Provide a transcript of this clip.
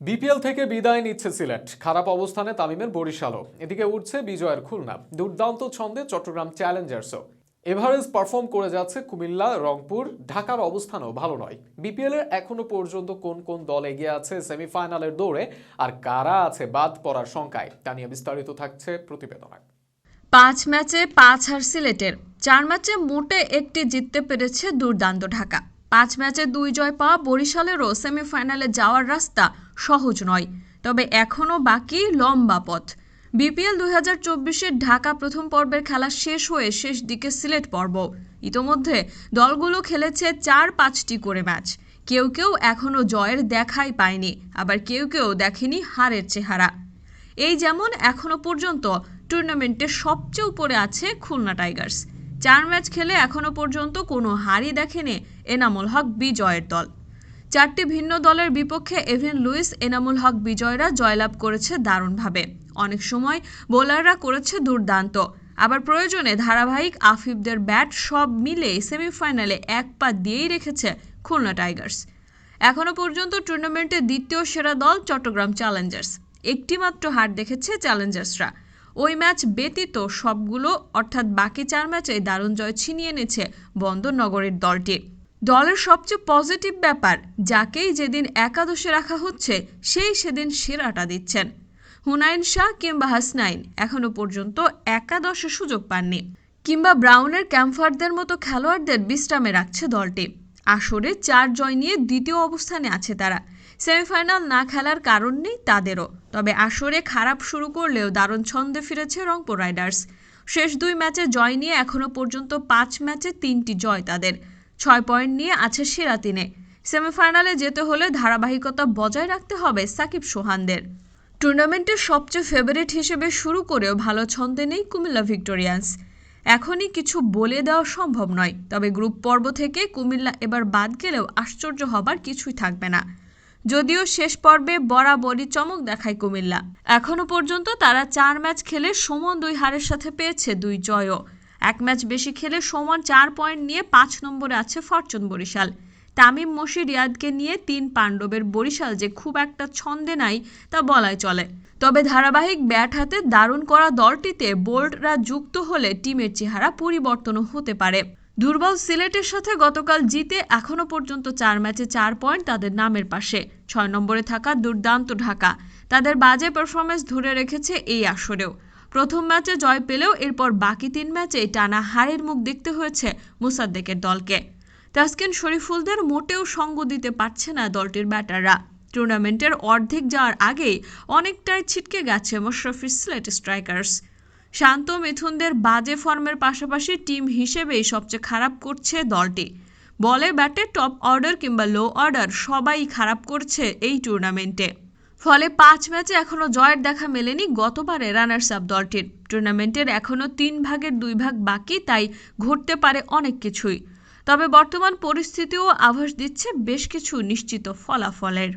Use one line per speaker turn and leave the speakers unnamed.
BPL থেকে বিদায় নিচ্ছে সিলেট। খারাপ অবস্থানে তামিমের বরিশালও। এদিকে উঠছে বিজয়ের খুলনা। দুর্দান্ত ছন্দে চট্টগ্রাম চ্যালেঞ্জার্সও। এভারেজ পারফর্ম করে যাচ্ছে কুমিল্লা, রংপুর। ঢাকার অবস্থানও ভালো নয়। বিপিএল এর এখনও পর্যন্ত কোন কোন দল এগিয়ে আছে সেমিফাইনালের দৌড়ে আর কারা আছে বাদ পড়ার শঙ্কায়, তা নিয়ে বিস্তারিত থাকছে প্রতিবেদনায়।
পাঁচ ম্যাচে পাঁচ হার সিলেটের। চার ম্যাচে মোটে একটি জিততে পেরেছে দুর্দান্ত ঢাকা। পাঁচ ম্যাচে দুই জয় পাওয়া বরিশালেরও সেমিফাইনালে যাওয়ার রাস্তা সহজ নয়। তবে এখনও বাকি লম্বা পথ। বিপিএল দুই হাজার চব্বিশের ঢাকা প্রথম পর্বের খেলা শেষ হয়ে শেষ দিকে সিলেট পর্ব। ইতোমধ্যে দলগুলো খেলেছে চার পাঁচটি করে ম্যাচ। কেউ কেউ এখনও জয়ের দেখাই পায়নি, আবার কেউ কেউ দেখেনি হারের চেহারা। এই যেমন এখনও পর্যন্ত টুর্নামেন্টে সবচেয়ে উপরে আছে খুলনা টাইগার্স। চার ম্যাচ খেলে এখনও পর্যন্ত কোনো হারই দেখেনি এনামুল হক বিজয়ের দল। চারটি ভিন্ন দলের বিপক্ষে এভিন লুইস, এনামুল হক বিজয়রা জয়লাভ করেছে দারুণভাবে। অনেক সময় বোলাররা করেছে দুর্দান্ত। আবার প্রয়োজনে ধারাবাহিক আফিফদের ব্যাট সব মিলে সেমিফাইনালে এক পা দিয়েই রেখেছে খুলনা টাইগার্স। এখনও পর্যন্ত টুর্নামেন্টের দ্বিতীয় সেরা দল চট্টগ্রাম চ্যালেঞ্জার্স। একটিমাত্র হার দেখেছে চ্যালেঞ্জার্সরা। ওই ম্যাচ ব্যতীত সবগুলো, অর্থাৎ বাকি চার ম্যাচে দারুণ জয় ছিনিয়ে এনেছে বন্দরনগরের দলটি। দলের সবচেয়ে পজিটিভ ব্যাপার, যাকেই যেদিন একাদশে রাখা হচ্ছে, সেই সেদিন সেরাটা দিচ্ছেন। হুনাইন শাহ কিংবা হাসনাইন এখনও পর্যন্ত একাদশে সুযোগ পাননি। কিংবা ব্রাউনের ক্যাম্পারদের মতো খেলোয়াড়দের বিশ্রামে রাখছে দলটি। আসরে চার জয় নিয়ে দ্বিতীয় অবস্থানে আছে তারা। সেমিফাইনাল না খেলার কারণ নেই তাদেরও। তবে আসরে খারাপ শুরু করলেও দারুণ ছন্দে ফিরেছে রংপুর রাইডার্স। শেষ দুই ম্যাচে জয় নিয়ে এখনও পর্যন্ত পাঁচ ম্যাচে তিনটি জয় তাদের। ছয় পয়েন্ট নিয়ে আছে সেরা তিনে। সেমিফাইনালে যেতে হলে ধারাবাহিকতা বজায় রাখতে হবে সাকিব সোহানদের। টুর্নামেন্টের সবচেয়ে ফেভারিট হিসেবে শুরু করেও ভালো ছন্দে নেই কুমিল্লা ভিক্টোরিয়ান্স। এখনই কিছু বলে দেওয়া সম্ভব নয়, তবে গ্রুপ পর্ব থেকে কুমিল্লা এবার বাদ গেলেও আশ্চর্য হবার কিছুই থাকবে না। যদিও শেষ পর্বে বরাবরই চমক দেখায় কুমিল্লা। এখনও পর্যন্ত তারা চার ম্যাচ খেলে সমান দুই হারের সাথে পেয়েছে দুই জয়ও। এক ম্যাচ বেশি খেলে সমান চার পয়েন্ট নিয়ে পাঁচ নম্বরে আছে ফরচুন বরিশাল। তামিম মশি রিয়াদকে নিয়ে তিন পাণ্ডবের বরিশাল যে খুব একটা ছন্দে নাই তা বলাই চলে। তবে ধারাবাহিক ব্যাট হাতে দারুণ করা দলটিতে বোল্টরা যুক্ত হলে টিমের চেহারা পরিবর্তনও হতে পারে। দুর্বল সিলেটের সাথে গতকাল জিতে এখনও পর্যন্ত চার ম্যাচে চার পয়েন্ট তাদের নামের পাশে। ছয় নম্বরে থাকা দুর্দান্ত ঢাকা তাদের বাজে পারফরমেন্স ধরে রেখেছে এই আসরেও। প্রথম ম্যাচে জয় পেলেও এরপর বাকি তিন ম্যাচে টানা হারের মুখ দেখতে হয়েছে মুসাদ্দেকের দলকে। তাসকিন শরীফুলদের মোটেও সঙ্গ দিতে পারছে না দলটির ব্যাটাররা। টুর্নামেন্টের অর্ধেক যাওয়ার আগেই অনেকটাই ছিটকে গেছে মোশরফির সিলেট স্ট্রাইকার্স। শান্ত মিথুনদের বাজে ফর্মের পাশাপাশি টিম হিসেবেই সবচেয়ে খারাপ করছে দলটি। বলে ব্যাটে টপ অর্ডার কিংবা লো অর্ডার সবাই খারাপ করছে এই টুর্নামেন্টে। ফলে পাঁচ ম্যাচে এখনও জয়ের দেখা মেলেনি গতবারে রানার্স আপ দলটির। টুর্নামেন্টের এখনও তিন ভাগের দুই ভাগ বাকি, তাই ঘটতে পারে অনেক কিছুই। তবে বর্তমান পরিস্থিতিও আভাস দিচ্ছে বেশ কিছু নিশ্চিত ফলাফলের।